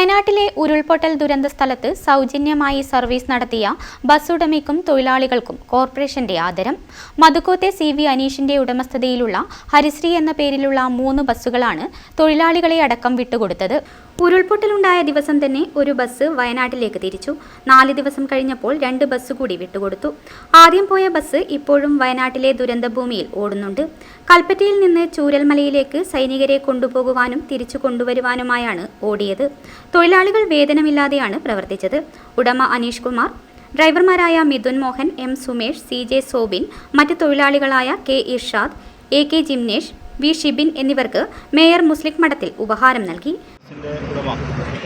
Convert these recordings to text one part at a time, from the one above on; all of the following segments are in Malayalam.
വയനാട്ടിലെ ഉരുൾപൊട്ടൽ ദുരന്ത സ്ഥലത്ത് സൗജന്യമായി സർവീസ് നടത്തിയ ബസ് ഉടമയ്ക്കും തൊഴിലാളികൾക്കും കോർപ്പറേഷന്റെ ആദരം. മധുക്കോത്തെ സി വി അനീഷിന്റെ ഉടമസ്ഥതയിലുള്ള ഹരിശ്രീ എന്ന പേരിലുള്ള മൂന്ന് ബസ്സുകളാണ് തൊഴിലാളികളെ അടക്കം വിട്ടുകൊടുത്തത്. ഉരുൾപൊട്ടലുണ്ടായ ദിവസം തന്നെ ഒരു ബസ് വയനാട്ടിലേക്ക് തിരിച്ചു. നാല് ദിവസം കഴിഞ്ഞപ്പോൾ രണ്ട് ബസ് കൂടി വിട്ടുകൊടുത്തു. ആദ്യം പോയ ബസ് ഇപ്പോഴും വയനാട്ടിലെ ദുരന്തഭൂമിയിൽ ഓടുന്നുണ്ട്. കൽപ്പറ്റയിൽ നിന്ന് ചൂരൽമലയിലേക്ക് സൈനികരെ കൊണ്ടുപോകുവാനും തിരിച്ചു കൊണ്ടുവരുവാനുമായാണ് ഓടിയത്. തൊഴിലാളികൾ വേതനമില്ലാതെയാണ് പ്രവർത്തിച്ചത്. ഉടമ Aneesh Kumar ഡ്രൈവർമാരായ Mithun Mohan M Sumesh C J Sobin മറ്റ് തൊഴിലാളികളായ K Irshad A K Jimnesh V Shibin എന്നിവർക്ക് മേയർ മുസ്ലിം മഠത്തിൽ ഉപഹാരം നൽകി.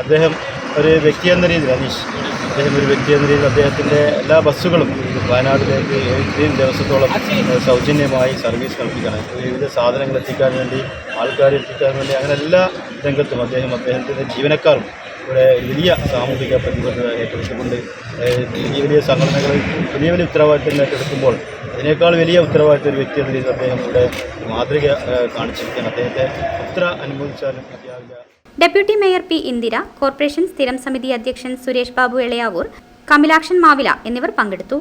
അദ്ദേഹം ഒരു വ്യക്തി എന്ന രീതിയിൽ അനീഷ് അദ്ദേഹം ഒരു വ്യക്തി എന്ന രീതിയിൽ അദ്ദേഹത്തിന്റെ എല്ലാ ബസ്സുകളും വയനാട്ടിലേക്ക് ഇത്രയും ദിവസത്തോളം സൗജന്യമായി സർവീസ് കൽപ്പിക്കണം വിവിധ സാധനങ്ങൾ എത്തിക്കാൻ വേണ്ടി ആൾക്കാർ എത്തിക്കാൻ വേണ്ടി അങ്ങനെ എല്ലാ രംഗത്തും അദ്ദേഹം അദ്ദേഹത്തിന്റെ ജീവനക്കാരും ഇവിടെ വലിയ സാമൂഹിക പ്രതിബദ്ധത ഏറ്റെടുത്തുകൊണ്ട് വലിയ വലിയ സംഘടനകൾ വലിയ വലിയ ഉത്തരവാദിത്തങ്ങൾ ഏറ്റെടുക്കുമ്പോൾ അതിനേക്കാൾ വലിയ ഉത്തരവാദിത്ത ഒരു വ്യക്തി എന്ന രീതിയിൽ അദ്ദേഹം ഇവിടെ മാതൃക കാണിച്ചിരിക്കുകയാണ്. അദ്ദേഹത്തെ എത്ര അനുഭവിച്ചാലും മതിയാവില്ല deputy mayor P Indira corporation സ്ഥിരം സമിതി അധ്യക്ഷൻ സുരേഷ് ബാബു എളയാവൂർ കമിലാക്ഷൻ മാവില എന്നിവർ പങ്കെടുത്തു.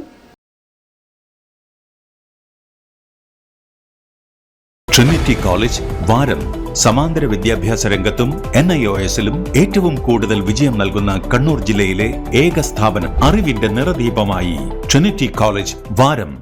ട്രിനിറ്റി കോളേജ് വാരം സമാന്തര വിദ്യാഭ്യാസ രംഗത്തും എൻ ഐ ഒ എസിലും ഏറ്റവും കൂടുതൽ വിജയം നൽകുന്ന കണ്ണൂർ ജില്ലയിലെ ഏക സ്ഥാപനം അറിവിന്റെ നിറദീപമായി. ട്രിനിറ്റി കോളേജ് വാരം.